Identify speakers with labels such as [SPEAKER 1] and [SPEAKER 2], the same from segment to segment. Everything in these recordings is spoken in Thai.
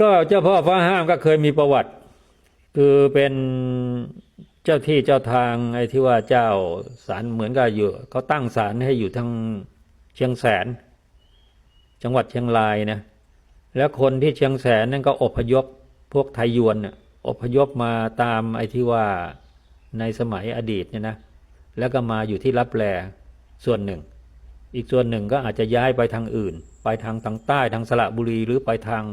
[SPEAKER 1] ก็เจ้าพ่อฟ้าห้ามก็เคยมีประวัติ คือเป็นเจ้าที่เจ้าทางไอ้ที่ว่าเจ้าศาลเหมือนกับอยู่เขาตั้งศาลให้อยู่ทางเชียงแสน จังหวัดเชียงรายนะแล้วคนที่เชียงแสนนั่นก็อพยพพวกไทยยวนน่ะอพยพมาตามไอ้ที่ว่าในสมัยอดีตเนี่ยนะแล้วก็มาอยู่ที่รับแลส่วนหนึ่ง อีกส่วนหนึ่งก็อาจจะย้ายไปทางอื่น ไปทางทางใต้ทางสระบุรีหรือไปทาง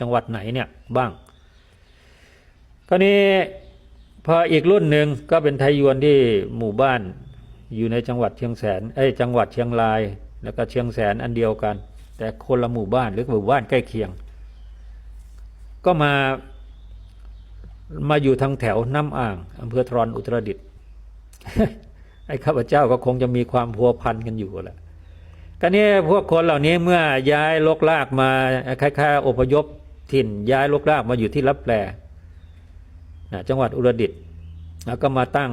[SPEAKER 1] จังหวัดไหนเนี่ยบ้างคราวนี้พออีกรุ่นหนึ่งก็เป็นไทยยวนที่หมู่บ้านอยู่ในจังหวัดเชียงแสนเอ้ยจังหวัดเชียงราย แล้วก็เชียงแสนอันเดียวกัน แต่คนละหมู่บ้านหรือหมู่บ้านใกล้เคียง ก็มามาอยู่ทางแถวน้ำอ่างอำเภอทรอนอุตรดิตถ์ไอ้ข้าพเจ้าก็คงจะมีความพัวพันกันอยู่แหละก็นี้พวกคนเหล่านี้เมื่อย้ายลกลากมาคล้ายๆอพยพ ถิ่นย้ายลกลากมาอยู่ที่รับแลนะจังหวัดอุรดิตแล้วก็มาตั้ง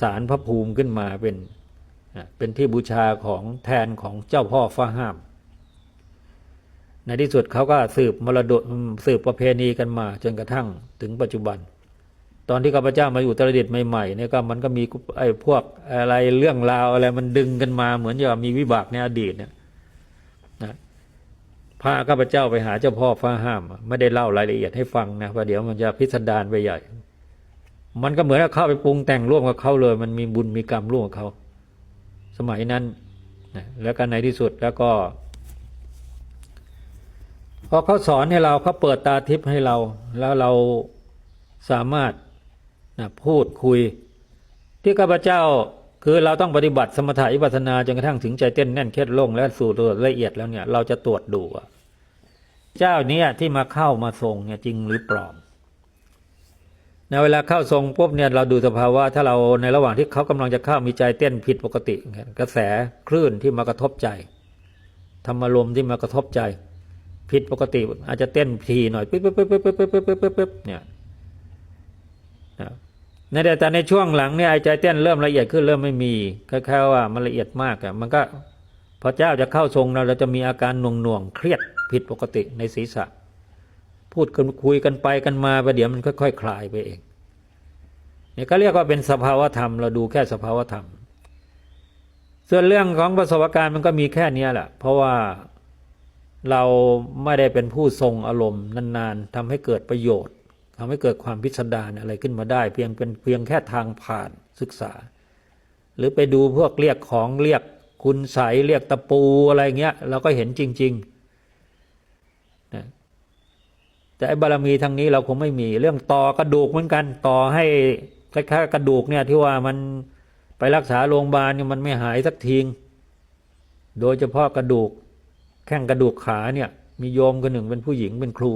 [SPEAKER 1] ศาลพระภูมิขึ้นมาเป็นนะเป็นที่บูชาของแทนของเจ้าพ่อฟ้าห้าม ในที่สุดเขาก็สืบมรดกสืบประเพณีกันมาจนกระทั่งถึงปัจจุบัน ตอนที่ข้าพเจ้ามาอยู่ตรดิตใหม่ๆเนี่ยก็มันก็มีไอ้พวกอะไรเรื่องราวอะไรมันดึงกันมาเหมือนจะมีวิบากในอดีตเนี่ย พาข้าพเจ้าไปหาเจ้าพ่อฟ้าห้าม ไม่ได้เล่ารายละเอียดให้ฟังนะเพราะเดี๋ยวมันจะพิสดารไปใหญ่ มันก็เหมือนกับเข้าไปปรุงแต่งร่วมกับเขาเลย มันมีบุญมีกรรมร่วมกับเขา สมัยนั้นนะแล้วก็ในที่สุดแล้วก็พอเขาสอนให้เราเขาเปิดตาทิพย์ให้เรา แล้วเราสามารถนะพูดคุย ที่ข้าพเจ้าคือเราต้องปฏิบัติสมถะวิปัสนาจนกระทั่งถึงใจเต้นแน่นเคล็ดลงและสู่ตัวละเอียดแล้วเนี่ย เราจะตรวจดู เจ้าเนี้ยที่มาเข้ามาทรงเนี่ยจริงหรือปลอมในเวลาเข้าทรงปุ๊บเนี่ยเราดูสภาวะถ้าเราในระหว่างที่เขากำลังจะเข้ามีใจเต้นผิดปกติกระแสคลื่นที่มากระทบใจธรรมารมณ์ที่มากระทบใจ ผิดปกติ อาจจะเต้นทีหน่อยปึ๊บปึ๊บปึ๊บปึ๊บปึ๊บปึ๊บปึ๊บปึ๊บปึ๊บเนี่ยนะในแต่ในช่วงหลังเนี่ยไอ้ใจเต้นเริ่มละเอียดขึ้นเริ่มไม่มีคล้ายๆว่ามันละเอียดมากอะมันก็พอเจ้าจะเข้าทรงเราเราจะมีอาการหน่วงหน่วงๆเครียด ผิดปกติในศีรษะ พูดกันคุยกันไปกันมาไปเดี๋ยวมันค่อยๆคคลายไปเองเนี่ยก็เรียกว่าเป็นสภาวธรรม เราดูแค่สภาวธรรม ส่วนเรื่องของประสบการณ์มันก็มีแค่นี้แหละ เพราะว่าเราไม่ได้เป็นผู้ทรงอารมณ์นานๆทำให้เกิดประโยชน์ทำให้เกิดความพิสดารอะไรขึ้นมาได้ เพียงเป็นเพียงแค่ทางผ่านศึกษา หรือไปดูพวกเรียกของเรียกคุณใสเรียกตะปูอะไรเงี้ยเราก็เห็นจริง ๆนะ แต่ไอ้บารมีทางนี้เราคงไม่มีเรื่องต่อกระดูกเหมือนกัน ต่อให้คล้ายๆกระดูกเนี่ยที่ว่ามันไปรักษาโรงพยาบาลเนี่ยมันไม่หายสักทีงโดยเฉพาะกระดูกแข้งกระดูกขาเนี่ย มีโยมคนหนึ่งเป็นผู้หญิงเป็นครู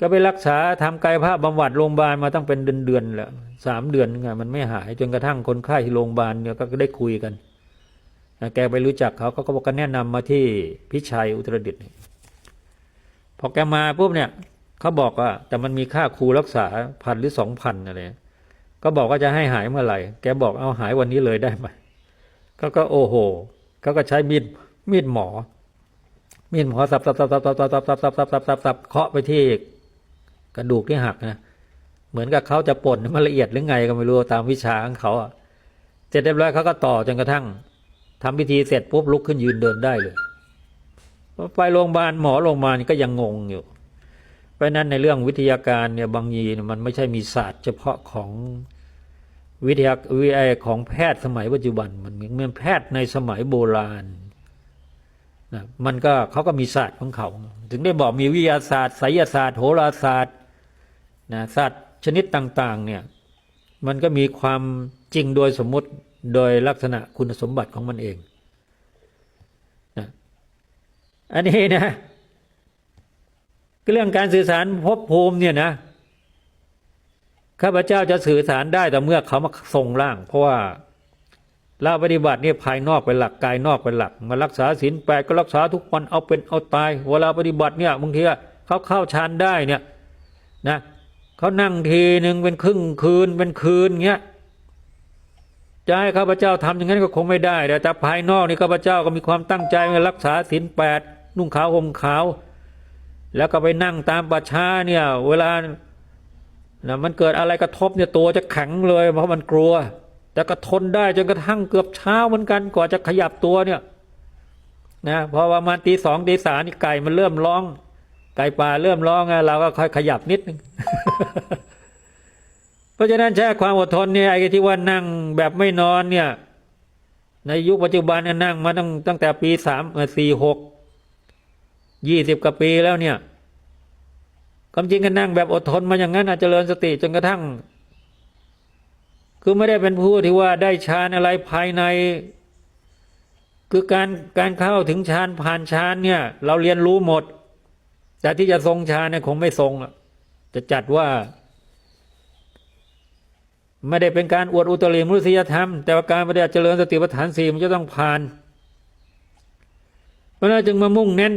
[SPEAKER 1] ก็ไปรักษาทำกายภาพบำบัดโรงพยาบาลมาตั้งเป็นเดือนๆแล้วสามเดือนไงมันไม่หายจนกระทั่งคนไข้ที่โรงพยาบาลเนี่ยก็ได้คุยกันแกไปรู้จักเขาเขาก็บอกกันแนะนำมาที่พิชัยอุตรดิตถ์ พอแกมาปุ๊บเนี่ยเขาบอกว่า แต่มันมีค่าครูรักษาพันหรือสองพันอะไรก็บอกว่าจะให้หายเมื่อไหร่ แกบอกเอาหายวันนี้เลยได้ไหมเขาก็โอ้โหเขาก็ใช้มีดมีดหมอ มีดหมอสับสับสับสับสับสับสับสับสับสับสับสับเคาะไปที่กระดูกที่หักนะเหมือนกับเขาจะป่นให้มันละเอียดหรือไงก็ไม่รู้ตามวิชาของเขาอะเสร็จเรียบร้อยเขาก็ต่อจนกระทั่งทำพิธีเสร็จปุ๊บลุกขึ้นยืนเดินได้เลย ไปโรงพยาบาลหมอโรงพยาบาลก็ยังงงอยู่ เพราะนั้นในเรื่องวิทยาการเนี่ยบางยีมันไม่ใช่มีศาสตร์เฉพาะของวิทยาวิทยาของแพทย์สมัยปัจจุบัน มันเหมือนแพทย์ในสมัยโบราณนะมันก็เขาก็มีศาสตร์ของเขา ถึงได้บอกมีวิทยาศาสตร์ไสยศาสตร์โหราศาสตร์นะศาสตร์ชนิดต่าง ๆ เนี่ยมันก็มีความจริงโดยสมมติโดยลักษณะคุณสมบัติของมันเอง อันนี้นะเรื่องการสื่อสารภพภูมิเนี่ยนะข้าพเจ้าจะสื่อสารได้แต่เมื่อเขามาทรงร่าง เพราะว่าเราปฏิบัติเนี่ยภายนอกเป็นหลักกายนอกเป็นหลัก มารักษาศีลแปดก็รักษาทุกวันเอาเป็นเอาตายเวลาปฏิบัติเนี่ยบางทีเขาเข้าฌานได้เนี่ยนะเขานั่งทีหนึ่งเป็นครึ่งคืนเป็นคืนเงี้ยจะให้ข้าพเจ้าทำอย่างนั้นก็คงไม่ได้แต่แต่ภายนอกนี่ข้าพเจ้าก็มีความตั้งใจมารักษาศีลแปด นุ่งขาวห่มขาว แล้วก็ไปนั่งตามป่าช้าเนี่ย เวลานะมันเกิดอะไรกระทบเนี่ยตัวจะแข็งเลยเพราะมันกลัว แต่ก็ทนได้จนกระทั่งเกือบเช้าเหมือนกันกว่าจะขยับตัวเนี่ยนะพอประมาณตีสองตีสามนี่ไก่มันเริ่มร้อง ไก่ป่าเริ่มร้องอะเราก็ค่อยขยับนิดนึงเพราะฉะนั้นใช้ความอดทนเนี่ยไอ้ที่ว่านั่งแบบไม่นอนเนี่ย ในยุคปัจจุบันเนี่ยนั่งมาตั้งตั้งแต่ปีสามสี่หก ยี่สิบกว่าปีแล้วเนี่ยความจริงก็นั่งแบบอดทนมาอย่างนั้นอาจเจริญสติจนกระทั่ง คือไม่ได้เป็นผู้ที่ว่าได้ฌานอะไรภายใน คือการการเข้าถึงฌานผ่านฌานเนี่ย เราเรียนรู้หมด แต่ที่จะทรงฌานเนี่ยคงไม่ทรงอะจะจัดว่า ไม่ได้เป็นการอวดอุตริมนุษยธรรม แต่ว่าการปฏิบัติเจริญสติปัฏฐานสี่มันจะต้องผ่าน เพราะนั้นจึงมามุ่งเน้น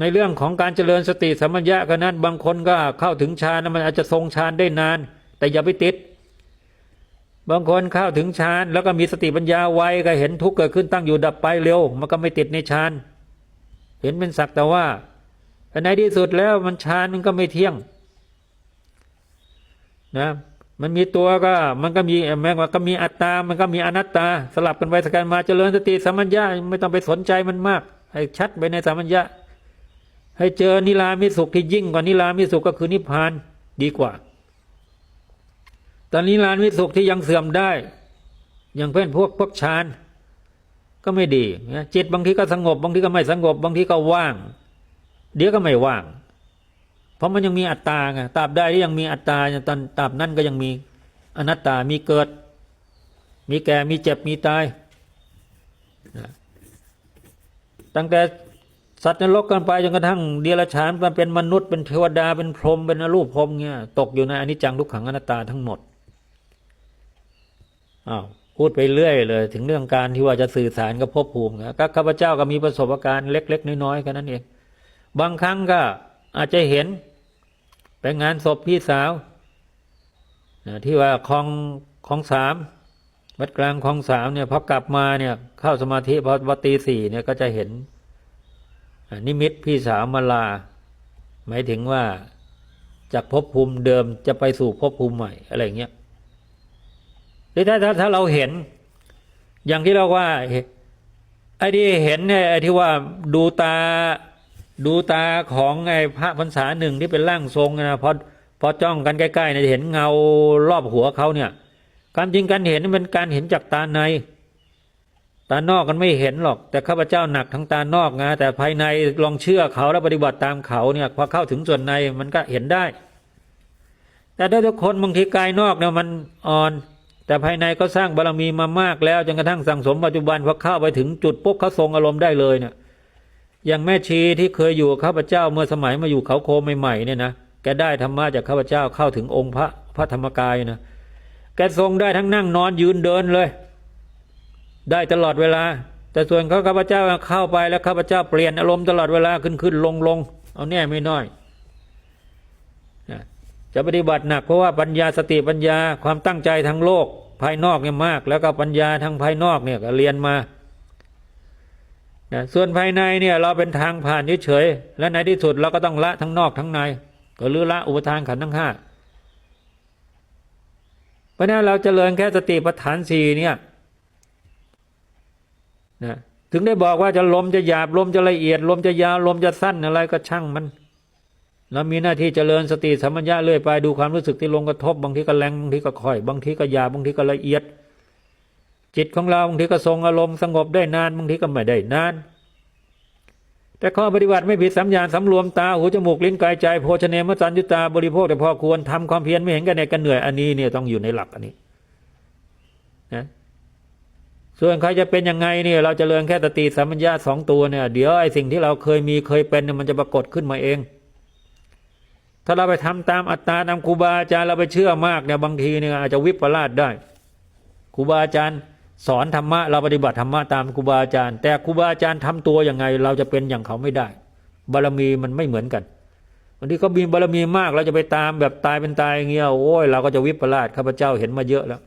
[SPEAKER 1] ในเรื่องของการเจริญสติสัมปชัญญะกันนั้น บางคนก็เข้าถึงฌานมันอาจจะทรงฌานได้นาน แต่อย่าไปติด บางคนเข้าถึงฌานแล้วก็มีสติปัญญาไวก็เห็นทุกข์เกิดขึ้นตั้งอยู่ดับไปเร็ว มันก็ไม่ติดในฌานเห็นเป็นสักแต่ว่าแต่ในที่สุดแล้วมันฌานมันก็ไม่เที่ยง นะมันมีตัวก็มันก็มีแม้ว่าก็มีอัตตา มันก็มีอนัตตา สลับกันไปสกันมาเจริญสติสัมปัญญาไม่ต้องไปสนใจมันมาก ให้ชัดไปในสัมปัญญา ให้เจอนิรามิสุขที่ยิ่งกว่านิรามิสุขก็คือนิพพานดีกว่าตอนนิรามิสุขที่ยังเสื่อมได้ อย่างเพื่อนพวกพวกฌานก็ไม่ดีนะจิตบางทีก็สงบบางทีก็ไม่สงบบางทีก็ว่าง เดี๋ยวก็ไม่ว่าง เพราะมันยังมีอัตตาไงตราบใดที่ยังมีอัตตาตอนตราบนั้นก็ยังมีอนัตตามีเกิด มีแก่มีเจ็บมีตายตั้งแต่ สัตว์นรกกันไปจนกระทั่งเดรัจฉานมาเป็นมนุษย์เป็นเทวดาเป็นพรหมเป็นอรูปพรหมเงี้ยตกอยู่ในอนิจจังทุกขังอนัตตาทั้งหมดอ้าวพูดไปเรื่อยเลย ถึงเรื่องการที่ว่าจะสื่อสารกับภพภูมิก็ข้าพเจ้าก็มีประสบการณ์เล็ก ๆ น้อยๆแค่นั้นเองบางครั้งก็อาจจะเห็นไปงานศพพี่สาวที่ว่าคลองคลองสามวัดกลางคลองสามเนี่ยพอกลับมาเนี่ยเข้าสมาธิพอวัตีสี่เนี่ยก็จะเห็น นิมิตพี่สาวมาลา หมายถึงว่าจากภพภูมิเดิมจะไปสู่ภพภูมิใหม่อะไรเงี้ยหรือถ้าถ้าถ้าเราเห็น อย่างที่เราว่าไอ้ที่เห็นเนี่ยไอ้ที่ว่าดูตาดูตาของไอ้พระพรรษาหนึ่งที่เป็นร่างทรงนะพอพอจ้องกันใกล้ๆเนี่ยเห็นเงารอบหัวเขาเนี่ย ความจริงการเห็นนี่เป็นการเห็นจากตาใน ตานอกกันไม่เห็นหรอก แต่ข้าพเจ้าหนักทั้งตานอกนะแต่ภายในลองเชื่อเขาแล้วปฏิบัติตามเขาเนี่ยพอเข้าถึงส่วนในมันก็เห็นได้ แต่ถ้าทุกคนบางทีกายนอกเนี่ยมันอ่อน แต่ภายในก็สร้างบารมีมามากแล้วจนกระทั่งสั่งสมปัจจุบันพอเข้าไปถึงจุดปุ๊บเขาทรงอารมณ์ได้เลยเนี่ยอย่างแม่ชีที่เคยอยู่ข้าพเจ้าเมื่อสมัยมาอยู่เขาโคใหม่ๆเนี่ยนะแกได้ธรรมะจากข้าพเจ้าเข้าถึงองค์พระพระธรรมกายนะแกทรงได้ทั้งนั่งนอนยืนเดินเลย ได้ตลอดเวลา แต่ส่วนเขาข้าพเจ้าเข้าไปแล้วข้าพเจ้าเปลี่ยนอารมณ์ตลอดเวลาขึ้นขึ้นลงลงเอาแน่ไม่น้อยจะปฏิบัติหนักเพราะว่าปัญญาสติปัญญาความตั้งใจทางโลกภายนอกเนี่ยมาก แล้วก็ปัญญาทางภายนอกเนี่ยก็เรียนมานะส่วนภายในเนี่ยเราเป็นทางผ่านเฉยๆและในที่สุดเราก็ต้องละทั้งนอกทั้งใน ก็ลือละอุปทานขันทั้งห้าเพราะนั้นเราจเจริญแค่สติปัฏฐานสี่เนี่ย นะถึงได้บอกว่าจะลมจะหยาบลมจะละเอียด ลมจะยาวลมจะสั้นอะไรก็ช่างมันเรามีหน้าที่เจริญสติสัมปชัญญะเรื่อยไปดูความรู้สึกที่ลงกระทบบางทีก็แรงบางทีก็ค่อย บางทีก็หยาบบางทีก็ละเอียด จิตของเราบางทีก็ทรงอารมณ์สงบได้นานบางทีก็ไม่ได้นาน แต่ข้อปฏิบัติไม่ผิดสัญญาณสำรวมตาหูจมูกลิ้นกายใจโภชเนมสัญญุตาบริโภคแต่พอควรทำความเพียรไม่เห็นกันในกันเหนื่อยอันนี้เนี่ยต้องอยู่ในหลักอันนี้นะ ส่วนใครจะเป็นยังไงเนี่ยเราจเจริญแค่สติสัมปัญญะสองตัวเนี่ยเดี๋ยวไอ้สิ่งที่เราเคยมีเคยเป็นเนี่ยมันจะปรากฏขึ้นมาเอง ถ้าเราไปทำตามอัตตาตามครูบาอาจารย์เราไปเชื่อมากเนี่ยบางทีเนี่ยอาจจะวิปลาสได้ครูบาอาจารย์สอนธรรมะเราปฏิบัติธรรมะตามครูบาอาจารย์ แต่ครูบาอาจารย์ทำตัวยังไง เราจะเป็นอย่างเขาไม่ได้ บารมีมันไม่เหมือนกันบางทีเขามีบารมีมากเราจะไปตามแบบตายเป็นตายอย่างเงี้ยโอ้ยเราก็จะวิปลาสข้าพเจ้าเห็นมาเยอะแล้ว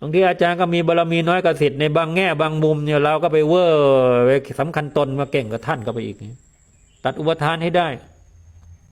[SPEAKER 1] บางทีอาจารย์ก็มีบารมีน้อยกว่าสิทธิ์ในบางแง่บางมุมเนี่ยเราก็ไปเวอร์ไปสำคัญตนมาเก่งกับท่านก็ไปอีก ตัดอุปทานให้ได้